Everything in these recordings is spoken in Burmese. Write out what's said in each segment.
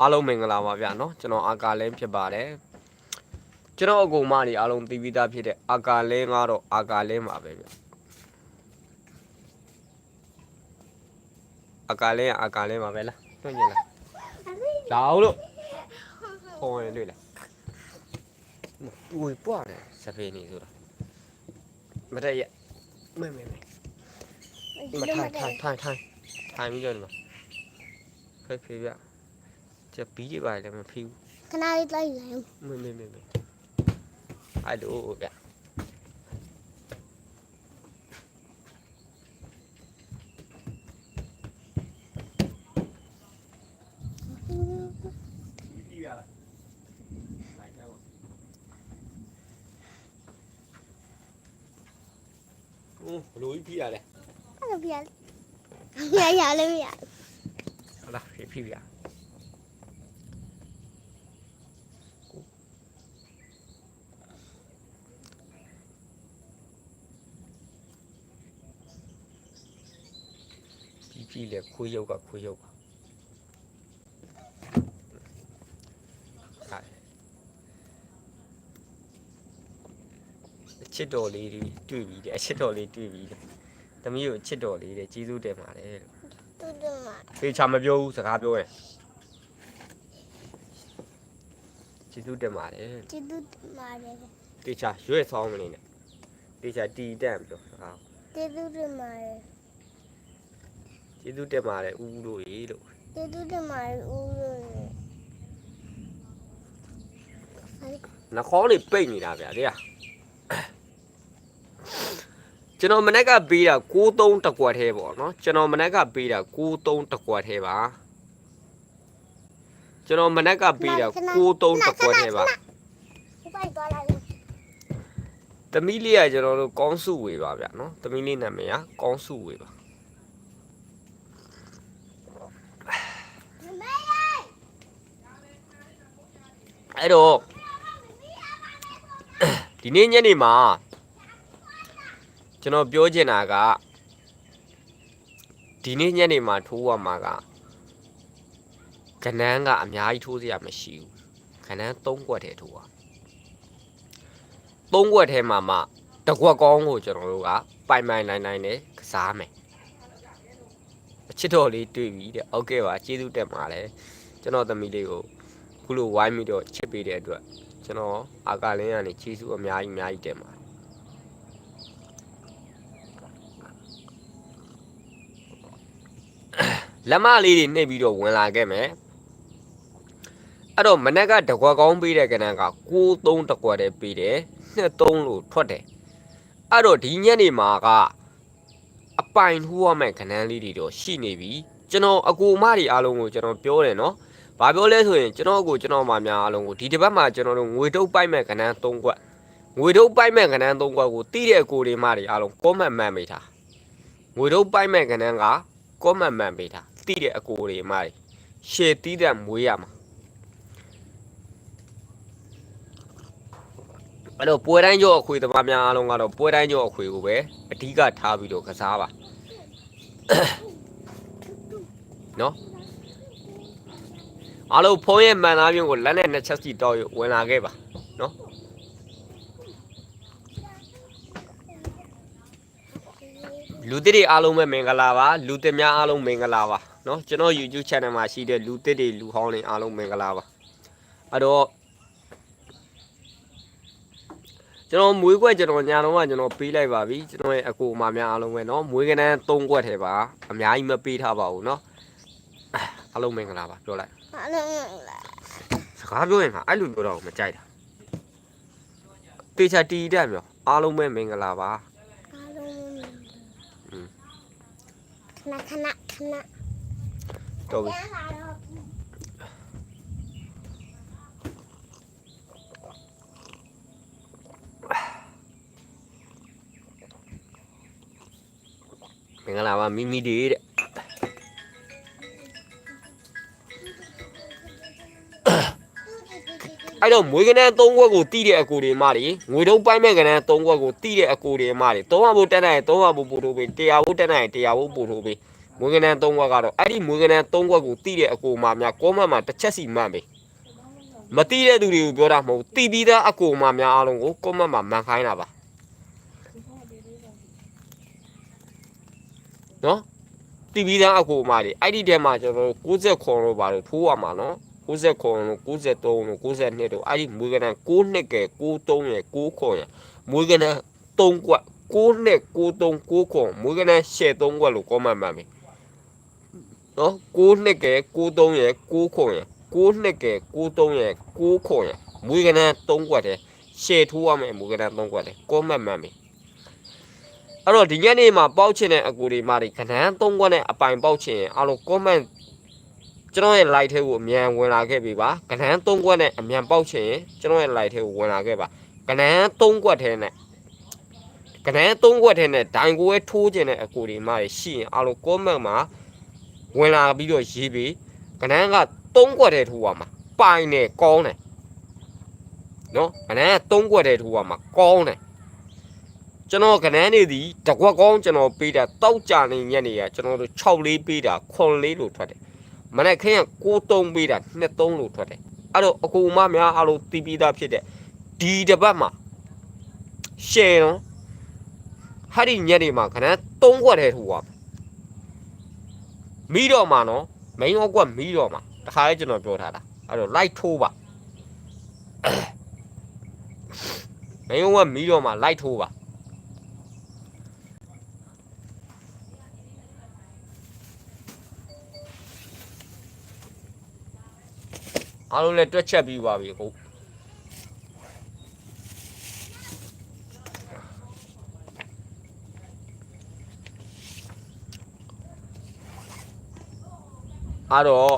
အားလုံးမင်္ဂလာပါဗျာနော်ကျွန်တော်အာကာလင်းဖြစ်ပါတယ်ကျွန်တော်အကူမနေအားလုံးသိပြီးသားဖြစ်တဲ့အာကာလင်းကတော့အာကာလင်းပါပဲဗျာအာကာလင်းအာကာလင်းပါပဲလားတွေ့ညင်လားလာအောင်လို့ဟောရင်တွေ့လားဦးပွားတယ်စပင်းနေဆိုတာမတက်ရမဲမဲမဲမထိုင်ထိုင်ထိုင်ထိုင်ထိုင်ပြီးတော့ဒီမှာဖိတ်ဖိတ်ဗျာ ဏလေးလိုက်လိုက်မင်းမင်းမင်းအဲ့လိုဗျဟိုဘလိုကြီးပြ ရလဲအဲ့လိုပြရရရလေးမရဟုတ်လားဖြပြပြပြီပြီလေခွေးရုပ်ကခွေးရုပ်ပါဟာအချစ်တော်လေးတွေတွေ့ပြီတဲ့အချစ်တော်လေးတွေ့ပြီတဲ့သမီးကိုအချစ်တော်လေးတဲ့ကျေးဇူးတင်ပါတယ်လို့တူတူမဖေချာမပြောဘူးစကားပြောရင်ကျေးဇူးတင်ပါတယ်တူတူမာတယ်တေချာရွဲ့ဆောင်းမနေနဲ့တေချာတီတန့်ပြောစကားတူတူတူမာတယ် ကျေးဇူးတင်ပါတယ်ဦးဦးတို့ရေလို့တူတူတူမာတယ်ဦးလို့နှခေါင်းတွေပိတ်နေတာဗျာတဲ့ကျွန်တော်မနေ့ကပေးတာ63တကွက်သေးပေါ့နော်ကျွန်တော်မနေ့ကပေးတာ63တကွက်သေးပါကျွန်တော်မနေ့ကပေးတာ63တကွက်သေးပါပိုက်သွားလိုက်သမီးလေးကကျွန်တော်တို့ကောင်းစုဝေပါဗျာနော်သမီးလေးနာမည်ကကောင်းစုဝေပါ အဲ့တော့ဒီနေ့ညနေမှာကျွန်တော်ပြောချင်တာကဒီနေ့ညနေမှာထိုးရမှာကကနန်းကအများကြီးထိုးစရာမရှိဘူးကနန်း၃ကွက်ထဲထိုးရ၃ကွက်ထဲမှာမှတစ်ကွက်ကောင်းကိုကျွန်တော်တို့ကပိုင်ပိုင်နိုင်နိုင်နဲ့ကစားမယ်အချစ်တော်လေးတွေ့ပြီတဲ့ဟုတ်ကဲ့ပါကျေးဇူးတက်ပါတယ်ကျွန်တော်သမီးလေးကို ခုလိုဝိုင်းပြီးတော့ချစ်ပေးတဲ့အတွက်ကျွန်တော်အာကာလင်းကနေချီးစုအများကြီးအများကြီးတင်ပါတယ်လက်မလေးတွေနှိပ်ပြီးတော့ဝင်လာခဲ့မယ်အဲ့တော့မနေ့ကတကွက်ကောင်းပေးတဲ့ကဏ္ဍက6-3တကွက်တည်းပေးတယ်2-3လို့ထွက်တယ်အဲ့တော့ဒီညနေမှာကအပိုင်ထိုးရမယ့်ကဏ္ဍလေးတွေတော့ရှိနေပြီကျွန်တော်အကူအမတွေအားလုံးကိုကျွန်တော်ပြောတယ်နော်။ ဘာပြောလဲဆိုရင်ကျွန်တော်ကိုကျွန်တော်မများအားလုံးကိုဒီတစ်ပတ်မှာကျွန်တော်တို့ငွေတုပ်ပိုက်မဲ့ကဏ္ဍ၃ကွက်ငွေတုပ်ပိုက်မဲ့ကဏ္ဍ၃ကွက်ကိုတီးတဲ့ကိုတွေမတွေအားလုံး comment မှန်ပေးထားငွေတုပ်ပိုက်မဲ့ကဏ္ဍက comment မှန်ပေးထားတီးတဲ့အကိုတွေမတွေ share တီးတဲ့မွေးရမှာအဲ့တော့ပွဲတိုင်းကျော်အခွေသမားများအားလုံးကတော့ပွဲတိုင်းကျော်အခွေကိုပဲအဓိကထားပြီးတော့ကစားပါနော် အားလုံးဖုံးရဲ့မှန်သားပြုံးကိုလက်နဲ့နှစ်ချက်စီတောက်ရဝင်လာခဲ့ပါနော်လူသစ်တွေအားလုံးပဲမင်္ဂလာပါလူသစ်များအားလုံးမင်္ဂလာပါနော်ကျွန်တော် YouTube channel မှာရှိတဲ့လူသစ်တွေလူဟောင်းတွေအားလုံးမင်္ဂလာပါအဲ့တော့ကျွန်တော်မွေးခွက်ကျွန်တော်ညာတော့ကကျွန်တော်ပေးလိုက်ပါပြီကျွန်တော်ရဲ့အကိုအမများအားလုံးပဲเนาะမွေးကနန်း၃ခွက်ထဲပါအများကြီးမပေးထားပါဘူးเนาะအားလုံးမင်္ဂလာပါပြောလိုက် အဲ့လိုလားစကားပြောရင်ဟာအဲ့လိုပြောတော့မကြိုက်တာတေချာတီတက်မြောအားလုံးပဲမင်္ဂလာပါအားလုံးอืมခဏခဏခဏတော်ပြီမင်္ဂလာပါမိမိတွေတဲ့ အဲ့တော့မွေးကနန်း၃ခွက်ကိုတီးတဲ့အကိုတွေမတွေငွေတုံးပိုင်းမဲ့ကနန်း၃ခွက်ကိုတီးတဲ့အကိုတွေမတွေ၃ဟာဘိုးတက်နိုင်၃ဟာဘိုးပို့ထိုးပေး၁၀၀ဘိုးတက်နိုင်၁၀၀ဘိုးပို့ထိုးပေးမွေးကနန်း၃ခွက်ကတော့အဲ့ဒီမွေးကနန်း၃ခွက်ကိုတိတဲ့အကိုမများကောမန့်မှာတစ်ချက်စီမှန်ပြီမတိတဲ့သူတွေကိုပြောတာမဟုတ်ဘူးတိပြီးသားအကိုမများအားလုံးကိုကောမန့်မှာမှန်ခိုင်းတာပါနော်တိပြီးသားအကိုမတွေအဲ့ဒီထဲမှာကျွန်တော်တို့60ခွန်လို့ပါလို့ထိုးရမှာနော် 60ခွန်လို့63လို့62လို့အဲ့ဒီမွေးကနန်း6နှစ်ကဲ63ရယ်6ခွန်ရယ်မွေးကနန်း3ခွက်6နှစ်63 6ခွန်မွေးကနန်းရှယ်3ခွက်လို့ကောမန့်မှန်ပြီနော်6နှစ်ကဲ63ရယ်6ခွန်ရယ်6နှစ်ကဲ63ရယ်6ခွန်ရယ်မွေးကနန်း3ကွက်တယ်ရှယ်ထိုးရမယ်မွေးကနန်း3ကွက်တယ်ကောမတ်မှန်ပြီအဲ့တော့ဒီညနေမှာပေါက်ချင်တဲ့အကူတွေမာတွေကနန်း3ကွက်နဲ့အပိုင်ပေါက်ချင်ရင်အားလုံးကောမတ် ကျွန်တော်ရဲ့ live ထဲကိုအမြန်ဝင်လာခဲ့ပြီပါကနန်း3ကွက်နဲ့အမြန်ပေါက်ချင်ရင်ကျွန်တော်ရဲ့ live ထဲကိုဝင်လာခဲ့ပါကနန်း3ကွက်ထဲနဲ့ကနန်း3ကွက်ထဲနဲ့ဒိုင်ကိုပဲထိုးချင်တဲ့အကူတွေမာတွေရှိရင်အားလုံးကောမတ်မှာဝင်လာပြီးတော့ရေးပြီးကနန်းက3ကွက်တည်းထိုးရမှာပိုင်တယ်ကောင်းတယ်နော်ကနန်းက3ကွက်တည်းထိုးရမှာကောင်းတယ်ကျွန်တော်ကနန်းနေသည်တကွက်ကောင်းကျွန်တော်ပေးတာတောက်ကြနေညနေရကျွန်တော်တို့6လေးပေးတာ9လေးလို့ထွက်တယ် မနေ့ခင်းက9-3ပေးတာ2-3လို့ထွက်တယ်အဲ့တော့အကူမများအားလုံးတီးပြီးသားဖြစ်တဲ့ဒီတစ်ပတ်မှာရှယ်နော်ဟာဒီညနေမှာကနန်း3ကွက်တည်းထိုးရမှာမီးတော့မှာနော်မိန်ဩကွက်မီးတော့မှာတခါလေကျွန်တော်ပြောထားတာအဲ့တော့ light ထိုးပါမိန်ဩကွက်မီးတော့မှာ light ထိုးပါ အားလုံးလည်းတွက်ချက်ပြီးပါပြီဟုတ်အဲ့တော့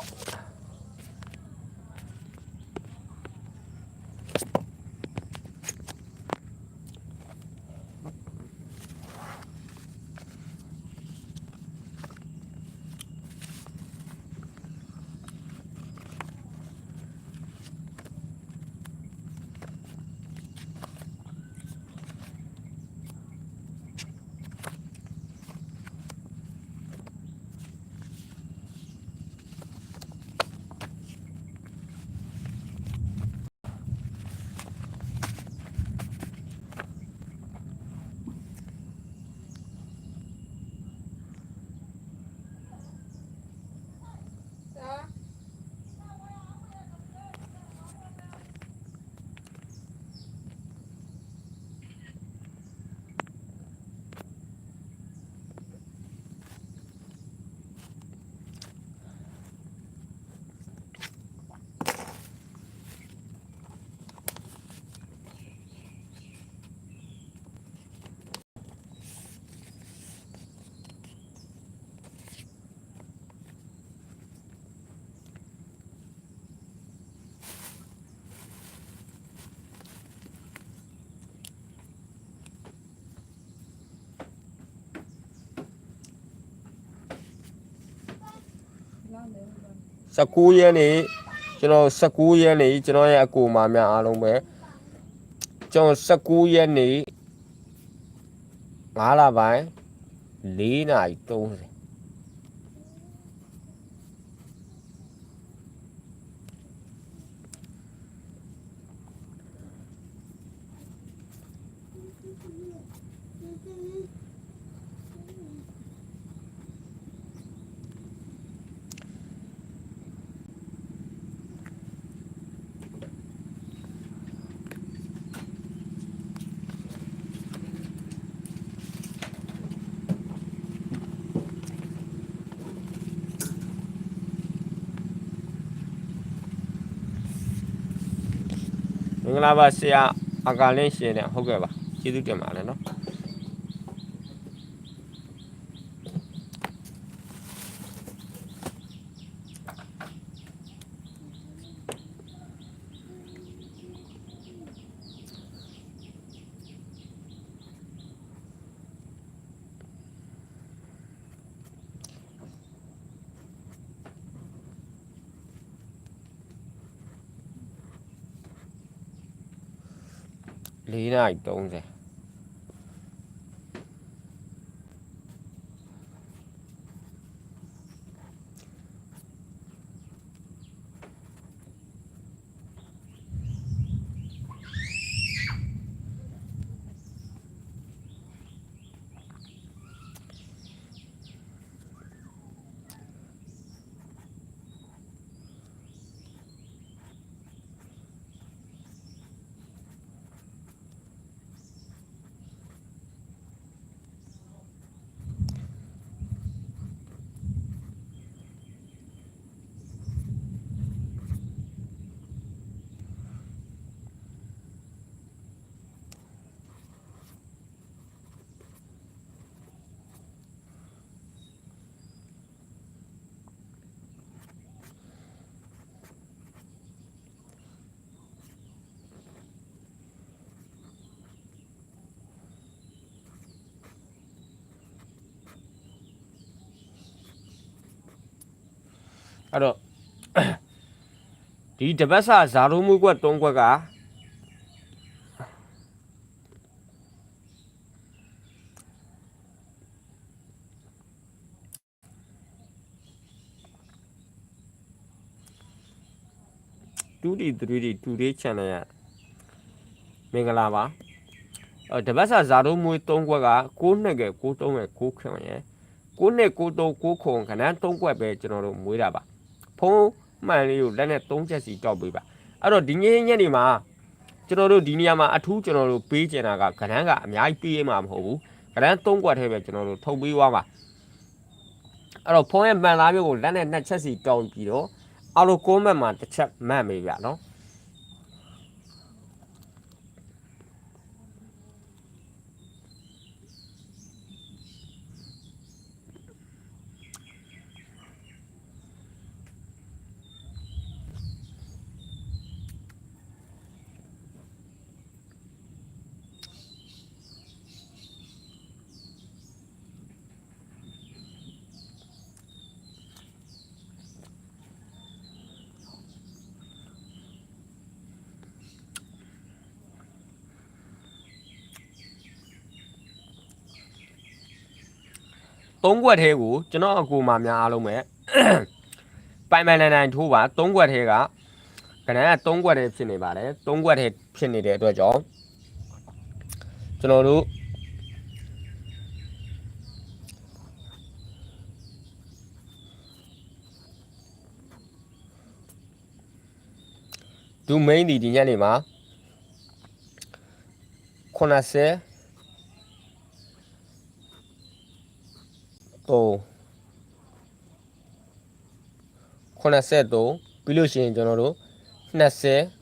19ရက်နေ့ကျွန်တော်19ရက်နေ့ကျွန်တော်ရဲ့အကူမများအားလုံးပဲကျွန်တော်19ရက်နေ့9လပိုင်း4နာရီ30မ င်္ဂလာပါဆရာအကာလင်းရှင်နဲ့ဟုတ်ကဲ့ပါကျေးဇူးတင်ပါတယ်နော် 4 အဲ့တော့ဒီတပတ်စာဇာတုံးမွေးကွက်၃ကွက်က2 D 3 D 2 D channel ရမင်္ဂလာပါအဲ့တပတ်စာဇာတုံးမွေး၃ကွက်က6နှစ်ကယ်6 3ကယ်6ခွန်ရယ်6နှစ်6 3 6ခွန်ခဏ3ကွက်ပဲကျွန်တော်တို့မွေးတာပါ ဖုံးမှန်လေးကိုလက်နဲ့3ချက်စီတောက်ပေးပါအဲ့တော့ဒီညညနေမှာကျွန်တော်တို့ဒီနေရာမှာအထူးကျွန်တော်တို့ပေးကျင်တာကခဏကအများကြီးပေးရမှာမဟုတ်ဘူးခဏ3ကွက်ထဲပဲကျွန်တော်တို့ထုတ်ပေးသွားပါအဲ့တော့ဖုံးရဲ့မှန်သားမျိုးကိုလက်နဲ့2ချက်စီတောင်းပြီးတော့အော်လိုကွန်မန့်မှာတစ်ချက်မှတ်မေးပြနော် သုံးကွက်သေးကိုကျွန်တော်အကူမများအားလုံးပဲပိုင်ပိုင်နိုင်နိုင်ထိုးပါသုံးကွက်သေးကခဏကသုံးကွက်သေးဖြစ်နေပါတယ်သုံးကွက်သေးဖြစ်နေတဲ့အတွက်ကြောင့်ကျွန်တော်တို့ဒူမိန်ဒီဒီညနေမှာ90 83ပြီးလို့ရှိရင်ကျွန်တော်တို့20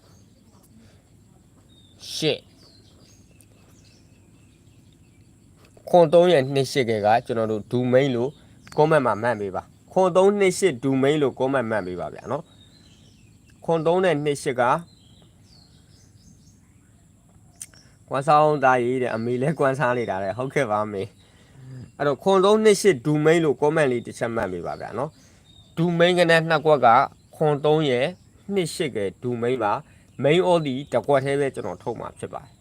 8ခွန်3ရဲ့28ကဲကကျွန်တော်တို့ဒူမိန်လို့ comment မှာမှတ်ပေးပါခွန်3 28ဒူမိန်လို့ comment မှတ်ပေးပါဗျာနော်ခွန်3နဲ့28ကကွမ်းဆောင်သားရေးတဲ့အမေလဲကွမ်းစားနေတာလေဟုတ်ကဲ့ပါမေ အဲ့တော့ခွန်သုံးနှစ်ရှစ်ဒူမိန်လို့ comment လေးတစ်ချက်မှတ်ပေးပါဗျာနော်ဒူမိန်ကနဲ့နှစ်ကွက်ကခွန်သုံးရဲ့နှစ်ရှစ်ကဒူမိန်ပါ main all ဒီတစ်ကွက်သေးပဲကျွန်တော်ထုတ်မှာဖြစ်ပါတယ်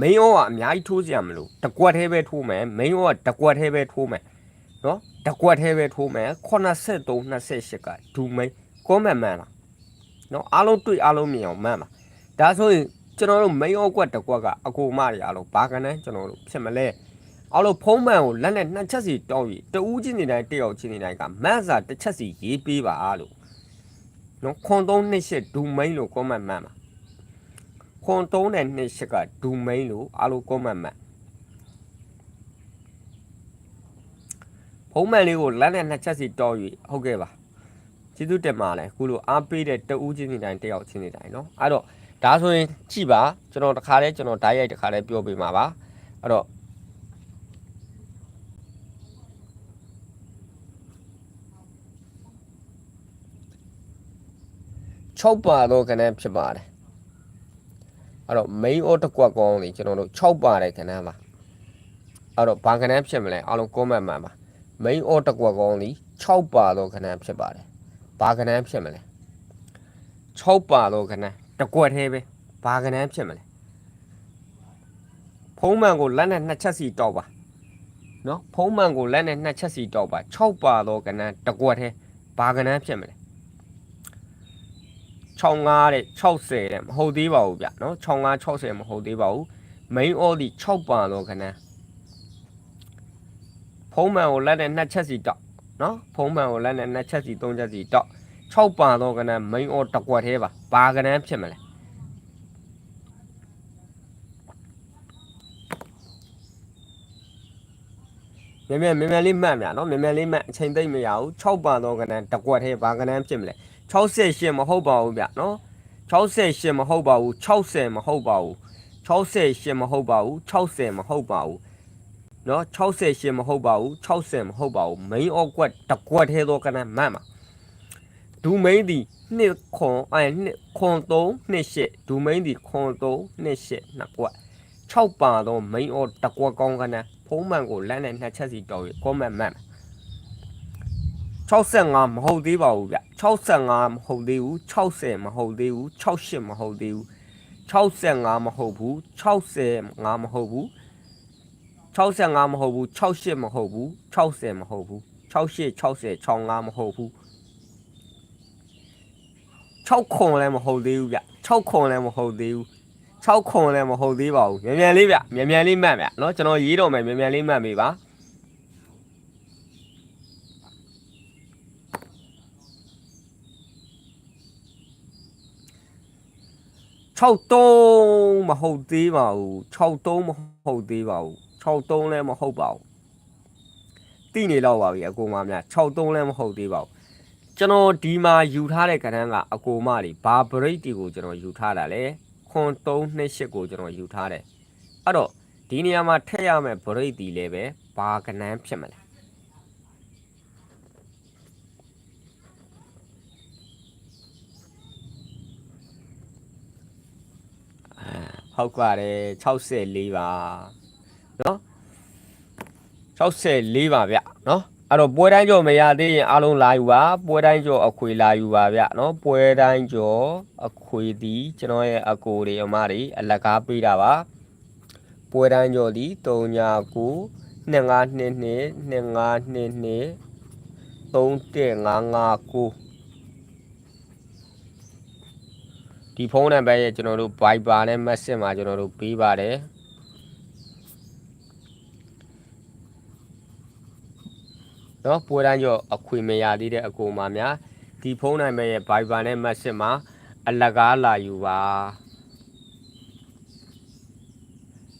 မင်းရောကအများကြီးထိုးစရာမလိုတကွက်သေးပဲထိုးမယ်မင်းရောကတကွက်သေးပဲထိုးမယ် နော်တကွက်သေးပဲထိုးမယ်83 28ကဒူမိန်ကောမန်မန်လားနော်အားလုံးတွေ့အားလုံးမြင်အောင်မှန်ပါဒါဆိုရင်ကျွန်တော်တို့မိန်ဩကွက်တကွက်ကအကူမတွေအားလုံးဘာကနန်းကျွန်တော်တို့ဖြစ်မလဲအားလုံးဖုံးမှန်ကိုလက်နဲ့နှစ်ချက်စီတောင်းပြီးတဦးချင်းနေတိုင်းတယောက်ချင်းနေတိုင်းကမန်းစာတစ်ချက်စီရေးပေးပါလို့နော်ခွန်သုံးနှစ်ရှစ်ဒူမိန်လို့ကောမန်မှန်ပါခွန်သုံးနဲ့နှစ်ရှစ်ကဒူမိန်လို့အားလုံးကောမန်မှန် ဖုံးမှန်လေးကိုလက်နဲ့နှစ်ချက်စီတောယူဟုတ်ကဲ့ပါကျေးဇူးတင်ပါတယ်ခုလိုအားပေးတဲ့တဦးချင်းစီတိုင်းတယောက်ချင်းစီတိုင်းเนาะအဲ့တော့ဒါဆိုရင်ကြည့်ပါကျွန်တော်တခါလဲကျွန်တော်ဓာတ်ရိုက်တခါလဲပြောပေးမှာပါအဲ့တော့6ပါတော့ခဏဖြစ်ပါတယ်အဲ့တော့ main or တစ်ကွက်ကောင်းလေးကျွန်တော်တို့6ပါတဲ့ခဏပါအဲ့တော့ဘာခဏဖြစ်မလဲအားလုံး comment မှာပါ main or တစ်ကွက်ကောင်းလီ6ပါတော့ခဏဖြစ်ပါတယ်။ဘာခဏဖြစ်မလဲ။6ပါတော့ခဏတစ်ကွက်သေးပဲ။ဘာခဏဖြစ်မလဲ။ဖုံးမှန်ကိုလက်နဲ့နှစ်ချက်စီတောက်ပါ။နော်ဖုံးမှန်ကိုလက်နဲ့နှစ်ချက်စီတောက်ပါ6ပါတော့ခဏတစ်ကွက်သေးဘာခဏဖြစ်မလဲ။65တဲ့60တဲ့မဟုတ်သေးပါဘူးဗျနော်65 60မဟုတ်သေးပါဘူး main or ဒီ6ပါတော့ခဏ ဖုံးမှန်ကိုလက်နဲ့နှစ်ချက်စီတောက်နော်ဖုံးမှန်ကိုလက်နဲ့နှစ်ချက်စီသုံးချက်စီတောက်6ပါတော့ကနန်း main or တစ်ကွက်သေးပါဘာကနန်းဖြစ်မလဲမြဲမြဲမြဲမြဲလေးမှတ်မြနော်မြဲမြဲလေးမှတ်အချိန်သိမ့်မရဘူး6ပါတော့ကနန်းတစ်ကွက်သေးဘာကနန်းဖြစ်မလဲ68မဟုတ်ပါဘူးဗျနော်68မဟုတ်ပါဘူး60မဟုတ်ပါဘူး68မဟုတ်ပါဘူး60မဟုတ်ပါဘူး နော်68မဟုတ်ပါဘူး60မဟုတ်ပါဘူး main or ကွက်တစ်ကွက်သေးတော့ကနမှန်ပါဒူမိန်သည်နှစ်ခွန်အဲနှစ်ခွန်3နှစ်ရှစ်ဒူမိန်သည်ခွန်3နှစ်ရှစ်နှစ်ကွက်6ပါသောမိန်အောတကွက်ကောင်းကနန်းဖုံးမှန်ကိုလက်နဲ့နှစ်ချက်စီတော်၍ကောမန့်မှန်65မဟုတ်သေးပါဘူးဗျ65မဟုတ်သေးဘူး60မဟုတ်သေးဘူး68မဟုတ်သေးဘူး65မဟုတ်ဘူး65မဟုတ်ဘူး 65မဟုတ်ဘူး68မဟုတ်ဘူး60မဟုတ်ဘူး68 60 65မဟုတ်ဘူး6ခွန်လည်းမဟုတ်သေးဘူးဗျ6ခွန်လည်းမဟုတ်သေးဘူး6ခွန်လည်းမဟုတ်သေးပါဘူးမြန်မြန်လေးဗျမြန်မြန်လေးမှတ်ဗျเนาะကျွန်တော်ရေးတော့မယ်မြန်မြန်လေးမှတ်ပေးပါ63မဟုတ်သေးပါဘူး63မဟုတ်သေးပါဘူး 63လည်းမဟုတ်ပါဘူးတိနေတော့ပါပြီအကိုမများ63လည်းမဟုတ်သေးပါဘူးကျွန်တော်ဒီမှာယူထားတဲ့ကဏ္ဍကအကိုမတွေဘာဘရိတ်တွေကိုကျွန်တော်ယူထားတာလဲခွန်328ကိုကျွန်တော်ယူထားတယ်အဲ့တော့ဒီနေရာမှာထည့်ရမယ့်ဘရိတ်တီလည်းပဲဘာကဏ္ဍဖြစ်မလဲဟုတ်ပါတယ်64ပါ 64ပါဗျနော်အဲ့တော့ပွဲတိုင်းကြော်မရသေးရင်အားလုံးလာယူပါပွဲတိုင်းကြော်အခွေလာယူပါဗျနော်ပွဲတိုင်းကြော်အခွေဒီကျွန်တော်ရဲ့အကိုတွေအမတွေအလကားပေးတာပါပွဲတိုင်းကြော်ဒီ39 2522 2522 31559ဒီဖုန်းနံပါတ်ရဲ့ကျွန်တော်တို့ Viber နဲ့ Messenger မှာကျွန်တော်တို့ပေးပါတယ် နော်ပွဲတိုင်းကျော်အခွေမရသေးတဲ့အကူမများဒီဖုန်းနံပါတ်ရဲ့ Viber နဲ့ Message မှာအလကားလာယူပါ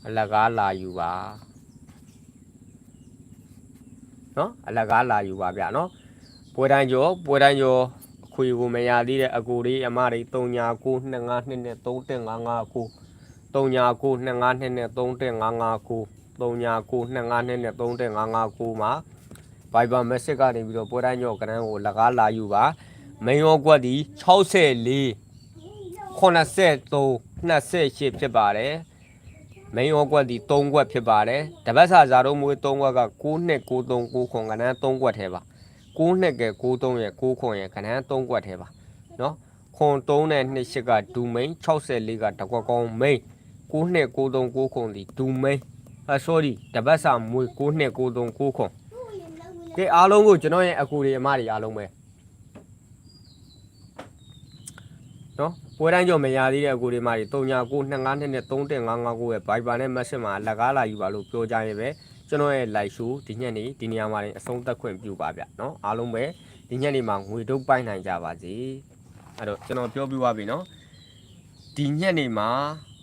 အလကားလာယူပါနော်အလကားလာယူပါဗျနော်ပွဲတိုင်းကျော်ပွဲတိုင်းကျော်အခွေကိုမရသေးတဲ့အကူလေးအမတွေ3992235559 3992235559 3992235559မှာ Viber message ကနေပြီးတော့ပွဲတိုင်းညော့ကရန်ကိုလကားလာယူပါမိန်ရောကွက်ဒီ64 83 28ဖြစ်ပါတယ်မိန်ရောကွက်ဒီ3ကွက်ဖြစ်ပါတယ်တပတ်စာဇာတို့မွေး3ကွက်က9293 9ကဏန်း3ကွက်ထဲပါ9နှစ်ကဲ93ရဲ့9ခွန်ရဲ့ကဏန်း3ကွက်ထဲပါနော်ခွန်3နဲ့28ကဒူမိန်64ကတကွက်ကောင်းမိန်9နှစ်93 9ခွန်ဒီဒူမိန်အ sorry တပတ်စာမွေး9နှစ်93 9ခွန် ကဲအားလုံးကိုကျွန်တော်ရဲ့အကူတွေအမတွေအားလုံးပဲနော်ပွဲတိုင်းကြောင့်မရသေးတဲ့အကူတွေအမတွေ39 25နဲ့3155ရဲ့ Viber နဲ့ Message မှာလက်ကားလာယူပါလို့ပြောကြရဲပဲကျွန်တော်ရဲ့ live show ဒီညနေဒီနေရာမှာနေအဆုံးသတ်ခွင့်ပြုပါဗျနော်အားလုံးပဲဒီညနေမှာငွေတုပ်ပိုက်နိုင်ကြပါစေအဲ့တော့ကျွန်တော်ပြောပြပါပြီနော်ဒီညနေမှာ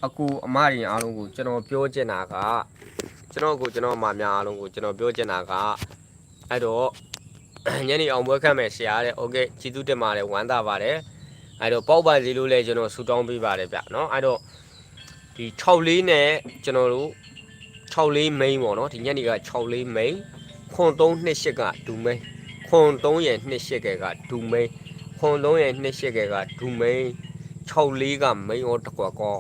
အကူအမတွေအားလုံးကိုကျွန်တော်ပြောချင်တာကကျွန်တော်ကိုကျွန်တော်အမများအားလုံးကိုကျွန်တော်ပြောချင်တာက အဲ့တော့ ညနေအောင်ပွဲခတ်မယ်ဆရာတဲ့โอเคကျေးဇူးတင်ပါတယ်ဝမ်းသာပါတယ်အဲ့တော့ပေါက်ပါစီလို့လည်းကျွန်တော်ဆူတောင်းပေးပါတယ်ဗျเนาะအဲ့တော့ဒီ6လေးနဲ့ကျွန်တော်တို့6လေး main ပေါ့เนาะဒီညနေက6လေး main ခွန်3နှစ်8ကဒူ main ခွန်3ရဲ့2 8ကဲကဒူ main ခွန်3ရဲ့2 8ကဲကဒူ main 6လေးက main ရောတစ်ကွက်ကော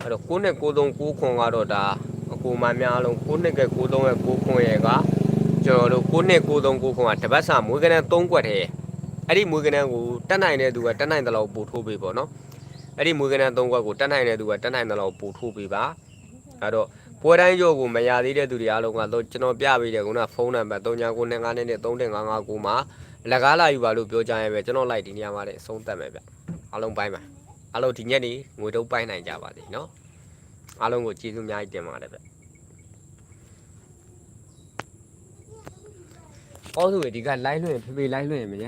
အဲ့တော့9နဲ့9 3 9ခွန်ကတော့ဒါအကူမများလုံး9နှစ်က9 3ရဲ့9ခွန်ရဲ့က ကျွန်တော်တို့9နှစ်9 3 9ခွန်ကတပတ်စာမွေးကနန်း3ကွက်ထဲအဲ့ဒီမွေးကနန်းကိုတက်နိုင်တဲ့သူကတက်နိုင်တဲ့လောက်ပို့ထိုးပေးပေါ့နော်အဲ့ဒီမွေးကနန်း3ကွက်ကိုတက်နိုင်တဲ့သူကတက်နိုင်တဲ့လောက်ပို့ထိုးပေးပါအဲ့တော့ပွဲတိုင်းရုပ်ကိုမရသေးတဲ့သူတွေအားလုံးကတော့ကျွန်တော်ပြပေးတယ်ခုနဖုန်းနံပါတ်3995နဲ့3559မှာလက်ကားလာယူပါလို့ပြောကြရင်ပဲကျွန်တော်လိုက်ဒီနေရာမှာလည်းအဆုံးသတ်မယ်ဗျအားလုံးပိုင်းပါအားလုံးဒီညနေငွေတုပ်ပိုင်းနိုင်ကြပါစေနော်အားလုံးကိုကျေးဇူးအများကြီးတင်ပါတယ်ဗျ အော်ဆိုရဒီက line လွှင့်ဖေဖေ line လွှင့်မရ